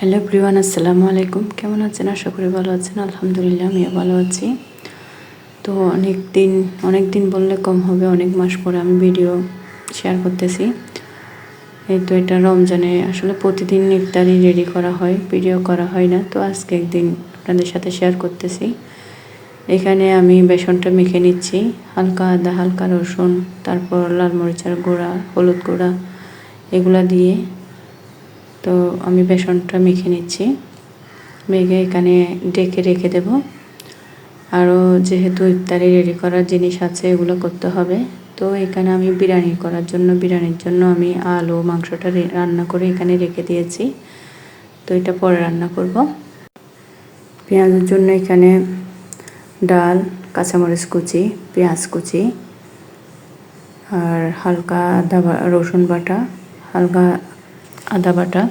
Hello Priyan আসসালামু আলাইকুম। কেমন আছেন? আশা করি ভালো আছেন। আলহামদুলিল্লাহ, আমিও ভালো আছি। তো অনেক দিন অনেক দিন বললে কম হবে, অনেক মাস পরে আমি ভিডিও শেয়ার করতেছি। এই তো এটা রমজানে আসলে প্রতিদিন ইফতারি রেডি করা হয় ভিডিও করা হয় না। তো আজকে একদিন আপনাদের সাথে শেয়ার করতেছি। এখানে আমি বেসনটা মেখে নিচ্ছি। হালকা আদা, হালকা রসুন, তারপর লাল মরিচের গুঁড়া, হলুদ গুঁড়া, এগুলা দিয়ে তো আমি বেসনটা মেখে নিচ্ছি। মেখে এখানে ডেকে রেখে দেব। আরও যেহেতু ইফতারি রেডি করার জিনিস আছে, এগুলো করতে হবে। তো এখানে আমি বিরিয়ানি করার জন্য, বিরিয়ানির জন্য আমি আলু, মাংসটা রান্না করে এখানে রেখে দিয়েছি। তো এটা পরে রান্না করব। পেঁয়াজের জন্য এখানে ডাল, কাঁচামরিচ কুচি, পেঁয়াজ কুচি, আর হালকা আদা রসুন বাটা, হালকা আদা বাটা,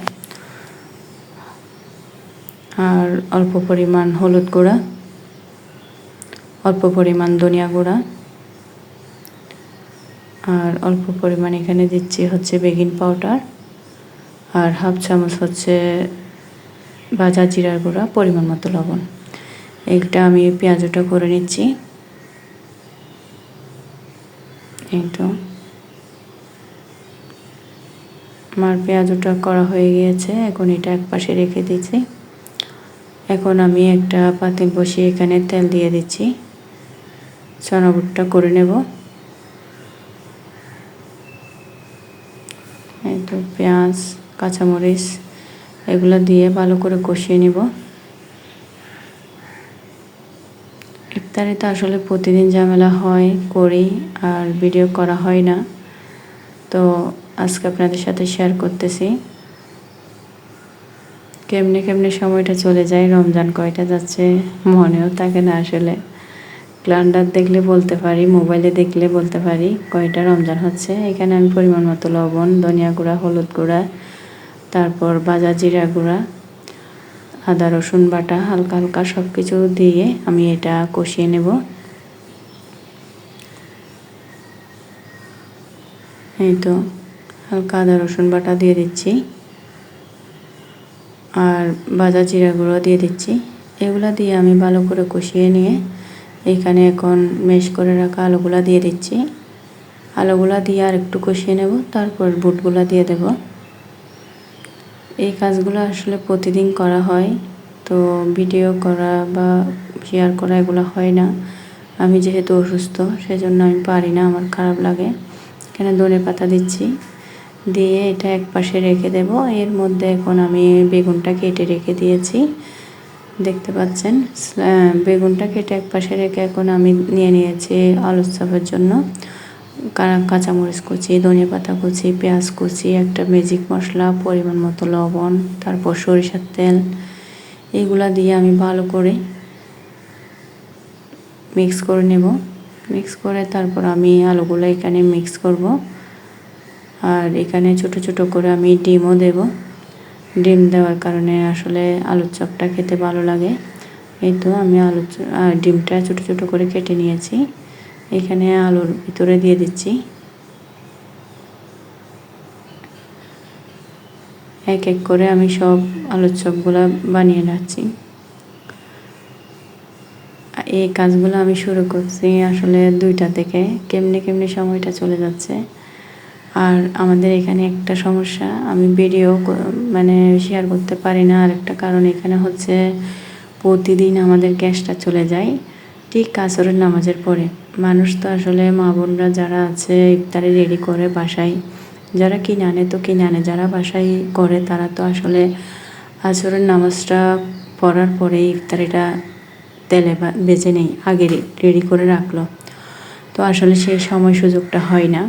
আর অল্প পরিমাণ হলুদ গুঁড়া, অল্প পরিমাণ ধনিয়া গুঁড়া, আর অল্প পরিমাণ এখানে দিচ্ছি হচ্ছে বেগিন পাউডার, আর হাফ চামচ হচ্ছে ভাজা জিরার গুঁড়া, পরিমাণ মতো লবণ। এইটা আমি পেঁয়াজটা করে নিচ্ছি। তো আমার পেঁয়াজটা করা হয়ে গিয়েছে, এখন এটা এক পাশে রেখে দিচ্ছি। এখন আমি একটা পাতিল বসিয়ে এখানে তেল দিয়ে দিচ্ছি। চনাবুটটা করে নেব। এই তো পেঁয়াজ, কাঁচামরিচ, এগুলো দিয়ে ভালো করে কষিয়ে নিব। ইফতারিতে আসলে প্রতিদিন ঝামেলা হয়, করি, আর ভিডিও করা হয় না। তো আজকে আপনাদের সাথে শেয়ার করতেছি। কেমনে কেমনে সময়টা চলে যায়, রমজান কয়টা যাচ্ছে, মনেও থাকে না আসলে। ক্যালেন্ডার দেখলে বলতে পারি মোবাইলে দেখলে বলতে পারি, কয়টা রমজান হচ্ছে। এখানে আমি পরিমাণ মতো লবণ, ধনিয়া গুঁড়া, হলুদ গুঁড়া, তারপর বাজা জিরা গুঁড়া, আদা রসুন বাটা, হালকা হালকা সব কিছু দিয়ে আমি এটা কষিয়ে নেব। এই তো, হালকা আদা, রসুন বাটা দিয়ে দিচ্ছি। আর বাজা জিরা গুঁড়ো দিয়ে দিচ্ছি। এগুলা দিয়ে আমি ভালো করে কষিয়ে নিয়ে এখানে এখন মেশ করে রাখা আলুগুলা দিয়ে দিচ্ছি। আলুগুলা দিয়ে আর একটু কষিয়ে নেব, তারপর বুটগুলা দিয়ে দেব। এই কাজগুলো আসলে প্রতিদিন করা হয়, তো ভিডিও করা বা শেয়ার করা এগুলো হয় না। আমি যেহেতু অসুস্থ, সেজন্য আমি পারি না, আমার খারাপ লাগে। এখানে ধনে পাতা দিচ্ছি। দিয়ে এটা এক পাশে রেখে দেব। এর মধ্যে এখন আমি বেগুনটা কেটে রেখে দিয়েছি। দেখতে পাচ্ছেন? বেগুনটা কেটে এক পাশে রেখে এখন আমি নিয়ে নিয়েছি আলুর চাপের জন্য। কাঁচামরিচ কুচি ধনিয়া পাতা কুচি, পেঁয়াজ কুচি, একটা ম্যাজিক মশলা, পরিমাণ মতো লবণ, তারপর সরিষার তেল। এইগুলা দিয়ে আমি ভালো করে মিক্স করে নেব। মিক্স করে তারপর আমি আলুগুলো এখানে মিক্স করব। আর এখানে ছোট ছোট করে আমি ডিমও দেব। ডিম দেওয়ার কারণে আসলে আলুর চপটা খেতে ভালো লাগে। এই তো আমি আলু ডিমটা ছোট ছোট করে কেটে নিয়েছি। এখানে আলুর ভিতরে দিয়ে দিচ্ছি। এক এক করে আমি সব আলুর চপগুলো বানিয়ে রাখছি। এই কাজগুলো আমি শুরু করছি আসলে দুইটা থেকে। কেমনে কেমনে সময়টা চলে যাচ্ছে। আর আমাদের এখানে একটা সমস্যা, আমি ভিডিও মানে শেয়ার করতে পারি না। আর একটা কারণ এখানে হচ্ছে প্রতিদিন আমাদের গ্যাসটা চলে যায়, ঠিক কাসরের নামাজের পরে। মানুষ তো আসলে মা বোনরা যারা আছে, ইফতারি রেডি করে বাসায়, যারা কিনে আনে তো কিনে আনে, যারা বাসায় করে তারা তো আসলে আসরের নামাজটা পড়ার পরে ইফতারিটা তেলে বেজে নেই আগে রেডি করে রাখল। তো আসলে সেই সময় সুযোগটা হয় না।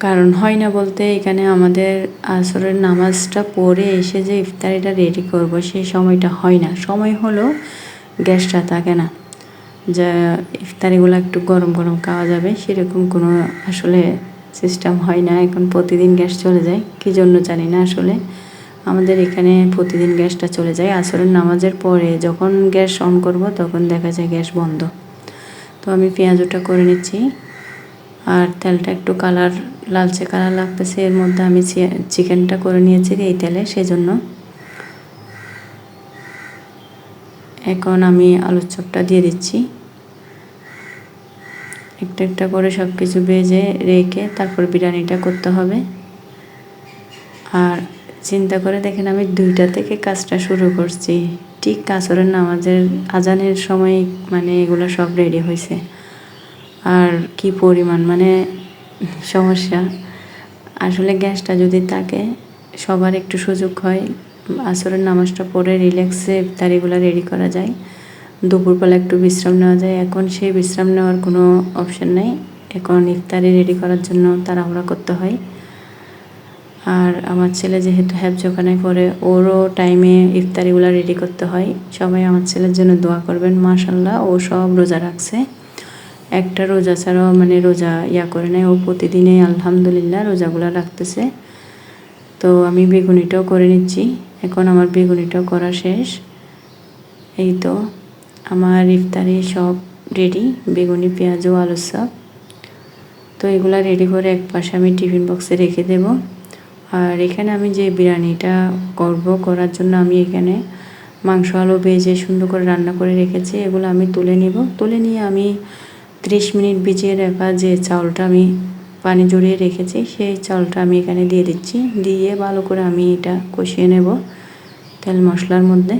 কারণ হয় না বলতে এখানে আমাদের আসরের নামাজটা পড়ে এসে যে ইফতারিটা রেডি করব সেই সময়টা হয় না। সময় হলো গ্যাসটা থাকে না। যা ইফতারিগুলো একটু গরম গরম খাওয়া যাবে, সেরকম কোনো আসলে সিস্টেম হয় না। এখন প্রতিদিন গ্যাস চলে যায়, কী জন্য জানি না আসলে। আমাদের এখানে প্রতিদিন গ্যাসটা চলে যায়। আসরের নামাজের পরে যখন গ্যাস অন করব, তখন দেখা যায় গ্যাস বন্ধ। তো আমি পেঁয়াজটা করে নিচ্ছি। আর তেলটা একটু কালার, লালচে কালার লাগতেছে, এর মধ্যে আমি চিকেনটা করে নিয়েছি এই তেলে, সেজন্য। এখন আমি আলুর চপটা দিয়ে দিচ্ছি। একটা একটা করে সব কিছু ভেজে রেখে তারপর বিরিয়ানিটা করতে হবে। আর চিন্তা করে দেখেন আমি দুইটা থেকে কাজটা শুরু করছি। ঠিক কাসরের নামাজের আজানের সময় মানে এগুলো সব রেডি হয়েছে। আর কি পরিমাণ মানে সমস্যা। আসলে গ্যাসটা যদি থাকে, সবার একটু সুযোগ হয়, আসরের নামাজটা পড়ে রিল্যাক্সে ইফতারিগুলো রেডি করা যায়। দুপুরবেলা একটু বিশ্রাম নেওয়া যায়। এখন সেই বিশ্রাম নেওয়ার কোনো অপশন নেই। এখন ইফতারি রেডি করার জন্য তাড়াহুড়া করতে হয়। আর আমার ছেলে যেহেতু হ্যাবজখানায় পড়ে, ওরও টাইমে ইফতারিগুলো রেডি করতে হয়। সবাই আমার ছেলের জন্য দোয়া করবেন মাশাল্লাহ ও সব রোজা রাখছে। একটা রোজা ছাড়াও মানে রোজা ইয়া করে নেয়। ও প্রতিদিনে আলহামদুলিল্লাহ রোজাগুলো রাখতেছে। তো আমি বেগুনিটাও করে নিচ্ছি। এখন আমার বেগুনিটাও করা শেষ। এই তো, আমার ইফতারি সব রেডি বেগুনি, পেঁয়াজ ও আলুর সব তো এগুলা রেডি করে এক পাশে আমি টিফিন বক্সে রেখে দেব। আর এখানে আমি যে বিরিয়ানিটা করব করার জন্য আমি এখানে মাংস, আলু ভেজে সুন্দর করে রান্না করে রেখেছি। এগুলো আমি তুলে নিব। তুলে নিয়ে আমি ত্রিশ মিনিট ভিজিয়ে রাখা যে চাউলটা আমি পানি জড়িয়ে রেখেছি, সেই চাউলটা আমি এখানে দিয়ে দিচ্ছি। দিয়ে ভালো করে আমি এটা কষিয়ে নেব তেল মশলার মধ্যে।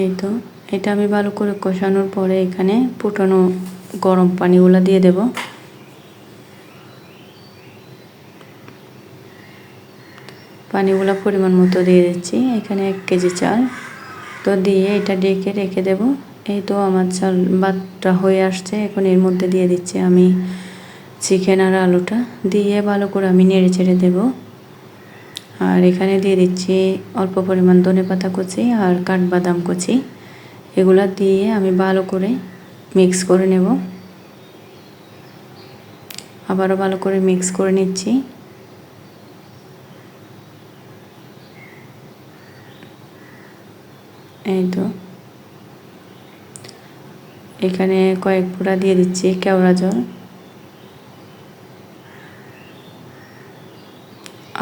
এই তো। এটা আমি ভালো করে কষানোর পরে এখানে ফুটানো গরম পানিগুলো দিয়ে দেব। পানিগুলো পরিমাণ মতো দিয়ে দিচ্ছি। এখানে এক কেজি চাল। তো দিয়ে এটা ডেকে রেখে দেব। এই তো আমার চাল ভাতটা হয়ে আসছে। এখন এর মধ্যে দিয়ে দিচ্ছি আমি চিকেন আর আলুটা। দিয়ে ভালো করে আমি নেড়ে চেড়ে দেবো। আর এখানে দিয়ে দিচ্ছি অল্প পরিমাণ ধনে পাতা কুচি আর কাঠবাদাম কুচি। এগুলো দিয়ে আমি ভালো করে মিক্স করে নেব। আবারও ভালো করে মিক্স করে নিচ্ছি। এই তো এখানে কয়েক ফোঁটা দিয়ে দিচ্ছি কেওড়া জল।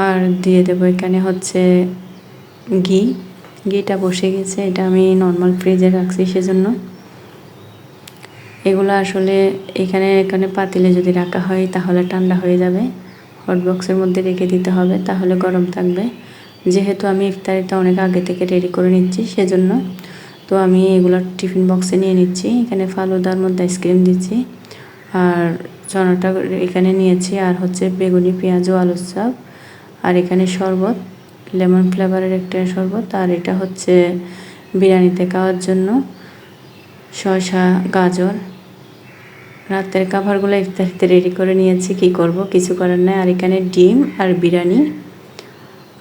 আর দিয়ে দেবো এখানে হচ্ছে ঘি। ঘিটা বসে গেছে, এটা আমি নর্মাল ফ্রিজে রাখছি সেজন্য। এগুলো আসলে এখানে এখানে পাতিলে যদি রাখা হয় তাহলে ঠান্ডা হয়ে যাবে। হট বক্সের মধ্যে রেখে দিতে হবে, তাহলে গরম থাকবে। যেহেতু আমি ইফতারিটা অনেক আগে থেকে রেডি করে নিচ্ছি, সেজন্য তো আমি এগুলো টিফিন বক্সে নিয়ে নিচ্ছি। এখানে ফালুদার মধ্যে আইসক্রিম দিচ্ছি, আর চনাটা এখানে নিয়েছি, আর হচ্ছে বেগুনি, পেঁয়াজ ও আলুর চাপ, আর এখানে শরবত, লেমন ফ্লেভারের একটা শরবত, আর এটা হচ্ছে বিরিয়ানিতে খাওয়ার জন্য শসা, গাজর। রাতের খাবারগুলো ইফতারিতে রেডি করে নিয়েছি, কি করব, কিছু করার নাই। আর এখানে ডিম আর বিরিয়ানি